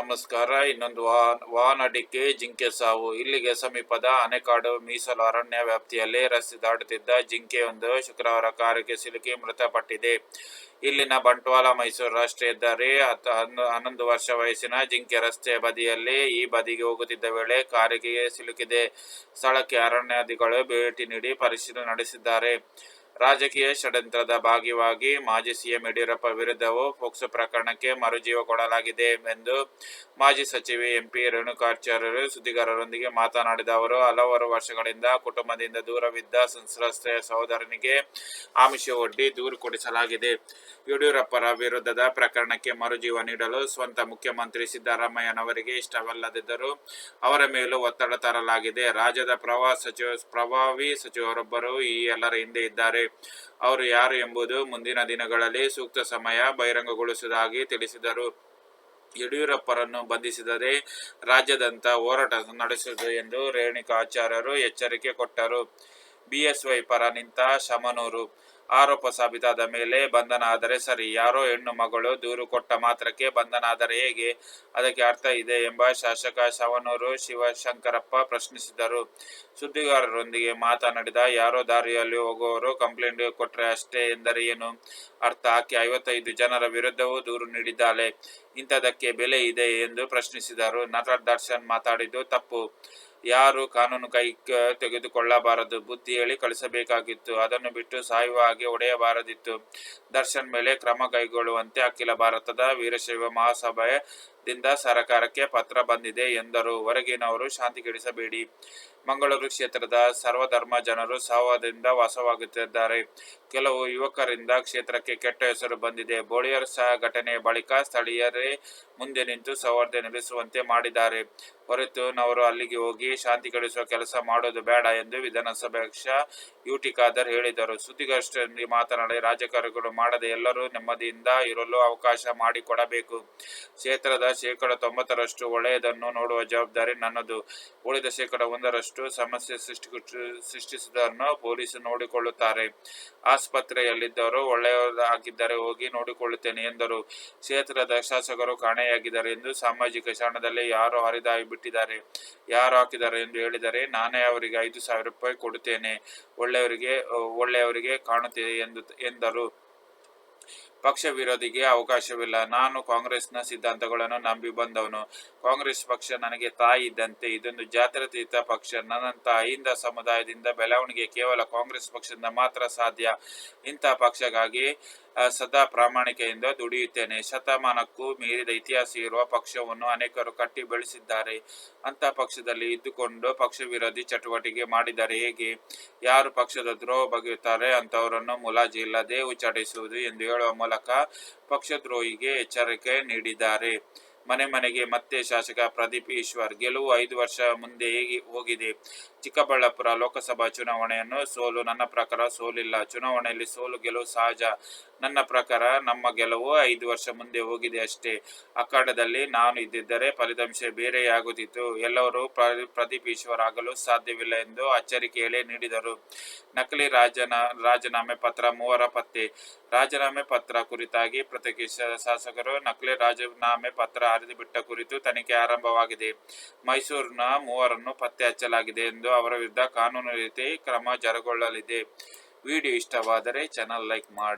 ನಮಸ್ಕಾರ. ಇನ್ನೊಂದು ವಾಹನ ವಾಹನ ಡಿಕ್ಕಿ ಜಿಂಕೆ ಸಾವು. ಇಲ್ಲಿಗೆ ಸಮೀಪದ ಅನೆಕಾಡು ಮೀಸಲು ಅರಣ್ಯ ವ್ಯಾಪ್ತಿಯಲ್ಲಿ ರಸ್ತೆ ದಾಟುತ್ತಿದ್ದ ಜಿಂಕೆಯೊಂದು ಶುಕ್ರವಾರ ಕಾರಿಗೆ ಸಿಲುಕಿ ಮೃತಪಟ್ಟಿದೆ. ಇಲ್ಲಿನ ಬಂಟ್ವಾಳ ಮೈಸೂರು ರಾಷ್ಟ್ರೀಯ ಹೆದ್ದಾರಿ ಹನ್ನೊಂದು ವರ್ಷ ವಯಸ್ಸಿನ ಜಿಂಕೆ ರಸ್ತೆ ಬದಿಯಲ್ಲಿ ಈ ಬದಿಗೆ ಹೋಗುತ್ತಿದ್ದ ವೇಳೆ ಕಾರಿಗೆ ಸಿಲುಕಿದೆ. ಸ್ಥಳಕ್ಕೆ ಅರಣ್ಯಾಧಿಗಳು ಭೇಟಿ ನೀಡಿ ಪರಿಶೀಲನೆ ನಡೆಸಿದ್ದಾರೆ. ರಾಜಕೀಯ ಷಡ್ಯಂತ್ರದ ಭಾಗವಾಗಿ ಮಾಜಿ ಸಿಎಂ ಯಡಿಯೂರಪ್ಪ ವಿರುದ್ಧವೂ ಪೋಕ್ಸೋ ಪ್ರಕರಣಕ್ಕೆ ಮರುಜೀವ ಕೊಡಲಾಗಿದೆ ಎಂದು ಮಾಜಿ ಸಚಿವೆ ಎಂಪಿ ರೇಣುಕಾಚಾರ್ಯರು ಸುದ್ದಿಗಾರರೊಂದಿಗೆ ಮಾತನಾಡಿದ ಅವರು, ಹಲವಾರು ವರ್ಷಗಳಿಂದ ಕುಟುಂಬದಿಂದ ದೂರವಿದ್ದ ಸಂತ್ರಸ್ತೆಯ ಸಹೋದರನಿಗೆ ಆಮಿಷ ಒಡ್ಡಿ ದೂರು ಕೊಡಿಸಲಾಗಿದೆ. ಯಡಿಯೂರಪ್ಪರ ವಿರುದ್ಧದ ಪ್ರಕರಣಕ್ಕೆ ಮರುಜೀವ ನೀಡಲು ಸ್ವಂತ ಮುಖ್ಯಮಂತ್ರಿ ಸಿದ್ದರಾಮಯ್ಯನವರಿಗೆ ಇಷ್ಟವಲ್ಲದಿದ್ದರೂ ಅವರ ಮೇಲೂ ಒತ್ತಡ ತರಲಾಗಿದೆ. ರಾಜ್ಯದ ಪ್ರವಾಹ ಸಚಿವ, ಪ್ರಭಾವಿ ಸಚಿವರೊಬ್ಬರು ಈ ಎಲ್ಲರ ಹಿಂದೆ ಇದ್ದಾರೆ. ಅವರು ಯಾರು ಎಂಬುದು ಮುಂದಿನ ದಿನಗಳಲ್ಲಿ ಸೂಕ್ತ ಸಮಯ ಬಹಿರಂಗಗೊಳಿಸುವುದಾಗಿ ತಿಳಿಸಿದರು. ಯಡಿಯೂರಪ್ಪರನ್ನು ಬಂಧಿಸಿದರೆ ರಾಜ್ಯದಂತ ಹೋರಾಟ ನಡೆಸುವುದು ಎಂದು ರೇಣುಕಾಚಾರ್ಯರು ಎಚ್ಚರಿಕೆ ಕೊಟ್ಟರು. ಬಿಎಸ್ವೈ ಪರ ನಿಂತ ಶಮನೂರು ಆರೋಪ ಸಾಬೀತಾದ ಮೇಲೆ ಬಂಧನ ಆದರೆ ಸರಿ. ಯಾರೋ ಹೆಣ್ಣು ಮಗಳು ದೂರು ಕೊಟ್ಟ ಮಾತ್ರಕ್ಕೆ ಬಂಧನ ಆದರೆ ಹೇಗೆ? ಅದಕ್ಕೆ ಅರ್ಥ ಇದೆ ಎಂಬ ಶಾಸಕ ಶವನೂರು ಶಿವಶಂಕರಪ್ಪ ಪ್ರಶ್ನಿಸಿದರು. ಸುದ್ದಿಗಾರರೊಂದಿಗೆ ಮಾತನಾಡಿದ ಯಾರೋ ದಾರಿಯಲ್ಲಿ ಹೋಗುವವರು ಕಂಪ್ಲೇಂಟ್ ಕೊಟ್ಟರೆ ಅಷ್ಟೇ ಎಂದರೆ ಏನು? ಅರ್ಥ, ಆಕೆ ಐವತ್ತೈದು ಜನರ ವಿರುದ್ಧವೂ ದೂರು ನೀಡಿದ್ದಾಳೆ. ಇಂಥದಕ್ಕೆ ಬೆಲೆ ಇದೆ ಎಂದು ಪ್ರಶ್ನಿಸಿದರು. ನಟ ದರ್ಶನ್ ಮಾತಾಡಿದ್ದು ತಪ್ಪು. ಯಾರು ಕಾನೂನು ಕೈ ತೆಗೆದುಕೊಳ್ಳಬಾರದು. ಬುದ್ಧಿ ಹೇಳಿ ಕಳಿಸಬೇಕಾಗಿತ್ತು. ಅದನ್ನು ಬಿಟ್ಟು ಸಾಯುವ ಹಾಗೆ ಒಡೆಯಬಾರದಿತ್ತು. ದರ್ಶನ್ ಮೇಲೆ ಕ್ರಮ ಕೈಗೊಳ್ಳುವಂತೆ ಅಖಿಲ ಭಾರತದ ವೀರಶೈವ ಮಹಾಸಭೆಯಿಂದ ಸರಕಾರಕ್ಕೆ ಪತ್ರ ಬಂದಿದೆ ಎಂದರು. ಹೊರಗಿನವರು ಶಾಂತಿ ಕೆಡಿಸಬೇಡಿ. ಮಂಗಳೂರು ಕ್ಷೇತ್ರದ ಸರ್ವಧರ್ಮ ಜನರು ಸಹವಾದದಿಂದ ವಾಸವಾಗುತ್ತಿದ್ದಾರೆ. ಕೆಲವು ಯುವಕರಿಂದ ಕ್ಷೇತ್ರಕ್ಕೆ ಕೆಟ್ಟ ಹೆಸರು ಬಂದಿದೆ. ಬೋಳಿಯರ್ ಸಹ ಘಟನೆ ಬಳಿಕ ಸ್ಥಳೀಯರೇ ಮುಂದೆ ನಿಂತು ಸೌಹಾರ್ದ ನಿಲ್ಲಿಸುವಂತೆ ಮಾಡಿದ್ದಾರೆ. ಹೊರತು ನವರು ಅಲ್ಲಿಗೆ ಹೋಗಿ ಶಾಂತಿ ಕೆಡಿಸುವ ಕೆಲಸ ಮಾಡೋದು ಬೇಡ ಎಂದು ವಿಧಾನಸಭಾಧ್ಯಕ್ಷ ಯುಟಿ ಖಾದರ್ ಹೇಳಿದರು. ಸುದ್ದಿಗೋಷ್ಠಿಯಲ್ಲಿ ಮಾತನಾಡಿ, ರಾಜಕಾರಣಿಗಳು ಮಾಡದೆ ಎಲ್ಲರೂ ನೆಮ್ಮದಿಯಿಂದ ಇರಲು ಅವಕಾಶ ಮಾಡಿಕೊಡಬೇಕು. ಕ್ಷೇತ್ರದ ಶೇಕಡ ತೊಂಬತ್ತರಷ್ಟು ಒಳ್ಳೆಯದನ್ನು ನೋಡುವ ಜವಾಬ್ದಾರಿ ನನ್ನದು. ಉಳಿದ ಶೇಕಡ ಒಂದರಷ್ಟು ಸಮಸ್ಯೆ ಸೃಷ್ಟಿ ಸೃಷ್ಟಿಸುವುದನ್ನು ಪೊಲೀಸರು ನೋಡಿಕೊಳ್ಳುತ್ತಾರೆ. ಆಸ್ಪತ್ರೆಯಲ್ಲಿದ್ದವರು ಒಳ್ಳೆಯವರಾಗಿದ್ದರೆ ಹೋಗಿ ನೋಡಿಕೊಳ್ಳುತ್ತೇನೆ ಎಂದರು. ಕ್ಷೇತ್ರದ ಶಾಸಕರು ಕಾಣೆಯಾಗಿದ್ದಾರೆ ಎಂದು ಸಾಮಾಜಿಕ ಕ್ಷಣದಲ್ಲಿ ಯಾರು ಹರಿದಾಗಿ ಬಿಟ್ಟಿದ್ದಾರೆ ಯಾರು ಹಾಕಿದ್ದಾರೆ ಎಂದು ಹೇಳಿದರೆ ನಾನೇ ಅವರಿಗೆ ಐದು ಸಾವಿರ ರೂಪಾಯಿ ಕೊಡುತ್ತೇನೆ. ಒಳ್ಳೆಯವರಿಗೆ ಒಳ್ಳೆಯವರಿಗೆ ಕಾಣುತ್ತೇನೆ ಎಂದು, ಎಂದರು. ಪಕ್ಷ ವಿರೋಧಿಗೆ ಅವಕಾಶವಿಲ್ಲ. ನಾನು ಕಾಂಗ್ರೆಸ್ನ ಸಿದ್ಧಾಂತಗಳನ್ನು ನಂಬಿ ಬಂದವನು. ಕಾಂಗ್ರೆಸ್ ಪಕ್ಷ ನನಗೆ ತಾಯಿ ಇದ್ದಂತೆ, ಇದೊಂದು ಜಾತ್ಯತೀತ ಪಕ್ಷ. ನನ್ನಂತ ಅಹಿಂದ ಸಮುದಾಯದಿಂದ ಬೆಳವಣಿಗೆ ಕೇವಲ ಕಾಂಗ್ರೆಸ್ ಪಕ್ಷದಿಂದ ಮಾತ್ರ ಸಾಧ್ಯ. ಇಂಥ ಪಕ್ಷಕ್ಕಾಗಿ ಸದಾ ಪ್ರಾಮಾಣಿಕೆಯಿಂದ ದುಡಿಯುತ್ತೇನೆ. ಶತಮಾನಕ್ಕೂ ಮೀರಿದ ಇತಿಹಾಸ ಇರುವ ಪಕ್ಷವನ್ನು ಅನೇಕರು ಕಟ್ಟಿ ಬೆಳೆಸಿದ್ದಾರೆ. ಅಂತ ಪಕ್ಷದಲ್ಲಿ ಇದ್ದುಕೊಂಡು ಪಕ್ಷ ವಿರೋಧಿ ಚಟುವಟಿಕೆ ಮಾಡಿದರೆ ಹೇಗೆ? ಯಾರು ಪಕ್ಷದ ದ್ರೋಹ ಬಗೆಯುತ್ತಾರೆ ಅಂತವರನ್ನು ಮುಲಾಜಿ ಇಲ್ಲದೆ ಉಚ್ಚಾಟಿಸುವುದು ಎಂದು ಹೇಳುವ ಮೂಲಕ ಪಕ್ಷದ್ರೋಹಿಗೆ ಎಚ್ಚರಿಕೆ ನೀಡಿದ್ದಾರೆ. ಮನೆ ಮನೆಗೆ ಮತ್ತೆ ಶಾಸಕ ಪ್ರದೀಪ್ ಈಶ್ವರ್ ಗೆಲುವು ಐದು ವರ್ಷ ಮುಂದೆ ಹೇಗೆ ಹೋಗಿದೆ? ಚಿಕ್ಕಬಳ್ಳಾಪುರ ಲೋಕಸಭಾ ಚುನಾವಣೆಯನ್ನು ಸೋಲು ನನ್ನ ಪ್ರಕಾರ ಸೋಲಿಲ್ಲ. ಚುನಾವಣೆಯಲ್ಲಿ ಸೋಲು ಗೆಲುವು ಸಹಜ. ನನ್ನ ಪ್ರಕಾರ ನಮ್ಮ ಗೆಲುವು ಐದು ವರ್ಷ ಮುಂದೆ ಹೋಗಿದೆ ಅಷ್ಟೇ. ಅಖಾಡದಲ್ಲಿ ನಾನು ಇದ್ದಿದ್ದರೆ ಫಲಿತಾಂಶ ಬೇರೆಯಾಗುತ್ತಿತ್ತು. ಎಲ್ಲರೂ ಪ್ರ- ಪ್ರದೀಪ್ ಈಶ್ವರ್ ಆಗಲು ಸಾಧ್ಯವಿಲ್ಲ ಎಂದು ಅಚ್ಚರಿಕೆಯಲ್ಲೇ ನೀಡಿದರು. ನಕಲಿ ರಾಜನ, ರಾಜೀನಾಮೆ ಪತ್ರ, ಮೂವರ ಪತ್ತೆ. ರಾಜೀನಾಮೆ ಪತ್ರ ಕುರಿತಾಗಿ ಪ್ರತಿಕ್ರಿಯಿಸಿದ ಶಾಸಕರು ನಕಲಿ ರಾಜೀನಾಮೆ ಪತ್ರ ಹರಿದುಬಿಟ್ಟ ಕುರಿತು ತನಿಖೆ ಆರಂಭವಾಗಿದೆ. ಮೈಸೂರಿನ ಮೂವರನ್ನು ಪತ್ತೆ ಹಚ್ಚಲಾಗಿದೆ ಎಂದು ಅವರ ವಿರುದ್ಧ ಕಾನೂನು ರೀತಿ ಕ್ರಮ ಜರುಗೊಳ್ಳಲಿದೆ. ವಿಡಿಯೋ ಇಷ್ಟವಾದರೆ ಚಾನಲ್ ಲೈಕ್ ಮಾಡಿ.